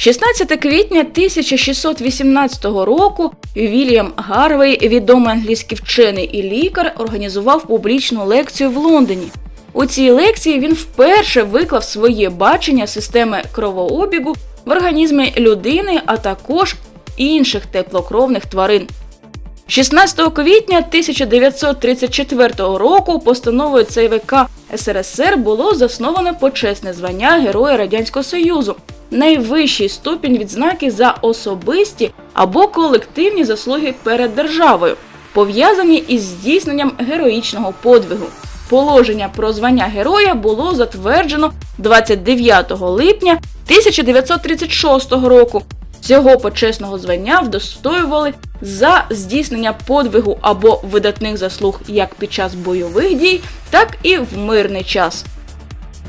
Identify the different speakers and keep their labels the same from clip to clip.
Speaker 1: 16 квітня 1618 року Вільям Гарвей, відомий англійський вчений і лікар, організував публічну лекцію в Лондоні. У цій лекції він вперше виклав своє бачення системи кровообігу в організмі людини, а також інших теплокровних тварин. 16 квітня 1934 року постановою ЦВК СРСР було засновано почесне звання Героя Радянського Союзу, найвищий ступінь відзнаки за особисті або колективні заслуги перед державою, пов'язані із здійсненням героїчного подвигу. Положення про звання героя було затверджено 29 липня 1936 року. Цього почесного звання вдостоювали за здійснення подвигу або видатних заслуг як під час бойових дій, так і в мирний час.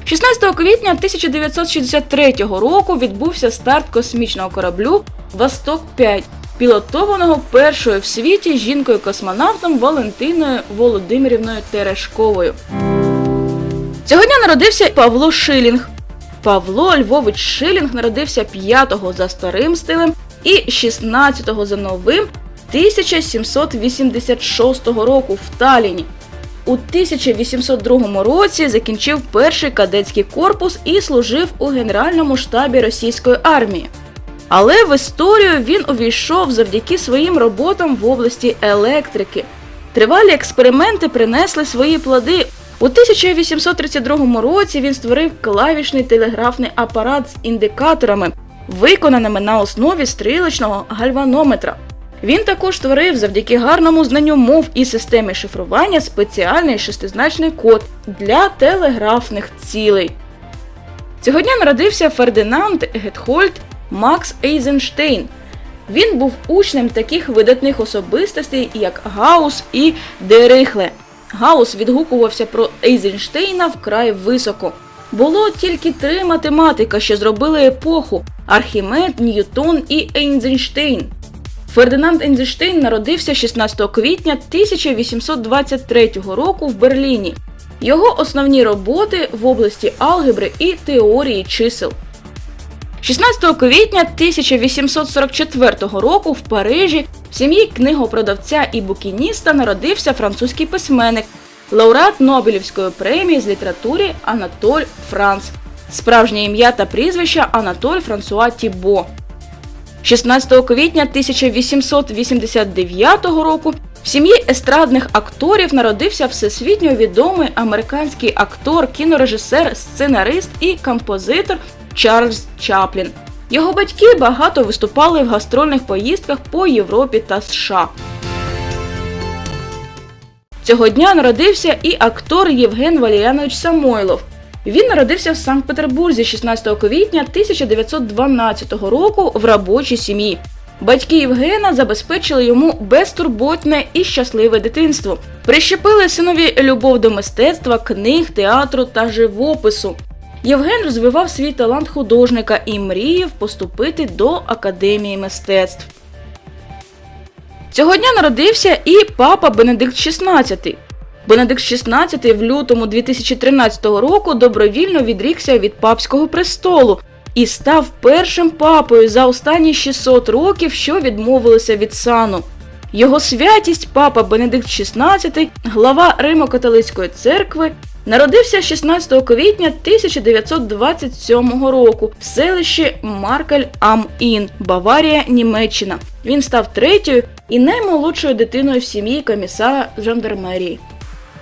Speaker 1: 16 квітня 1963 року відбувся старт космічного кораблю Восток 5 пілотованого першою в світі жінкою-космонавтом Валентиною Володимирівною Терешковою. Цього дня народився Павло Шилінг. Павло Львович Шилінг народився 5-го за старим стилем і 16-го за новим 1786 року в Таліні. У 1802 році закінчив перший кадетський корпус і служив у Генеральному штабі російської армії. Але в історію він увійшов завдяки своїм роботам в області електрики. Тривалі експерименти принесли свої плоди. У 1832 році він створив клавішний телеграфний апарат з індикаторами, виконаними на основі стрілочного гальванометра. Він також створив завдяки гарному знанню мов і системи шифрування спеціальний шестизначний код для телеграфних цілей. Цього дня народився Фердинанд Гетхольд Макс Ейзенштейн. Він був учнем таких видатних особистостей, як Гаус і Дерихле. Гаус відгукувався про Ейзенштейна вкрай високо. Було тільки три математика, що зробили епоху: Архімед, Ньютон і Ейзенштейн. Фердинанд Ейнштейн народився 16 квітня 1823 року в Берліні. Його основні роботи в області алгебри і теорії чисел. 16 квітня 1844 року в Парижі в сім'ї книгопродавця і букініста народився французький письменник, лауреат Нобелівської премії з літератури Анатоль Франц. Справжнє ім'я та прізвище Анатоль Франсуа Тібо. 16 квітня 1889 року в сім'ї естрадних акторів народився всесвітньо відомий американський актор, кінорежисер, сценарист і композитор Чарльз Чаплін. Його батьки багато виступали в гастрольних поїздках по Європі та США. Цього дня народився і актор Євген Валеріанович Самойлов. Він народився в Санкт-Петербурзі 16 квітня 1912 року в робочій сім'ї. Батьки Євгена забезпечили йому безтурботне і щасливе дитинство. Прищепили синові любов до мистецтва, книг, театру та живопису. Євген розвивав свій талант художника і мріяв поступити до Академії мистецтв. Цього дня народився і папа Бенедикт XVI. Бенедикт XVI в лютому 2013 року добровільно відрікся від папського престолу і став першим папою за останні 600 років, що відмовилися від сану. Його святість, папа Бенедикт XVI, глава Римо-католицької церкви, народився 16 квітня 1927 року в селищі Маркель ам Ін, Баварія, Німеччина. Він став третьою і наймолодшою дитиною в сім'ї комісара жандармерії.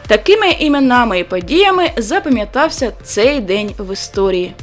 Speaker 1: Такими іменами і подіями запам'ятався цей день в історії.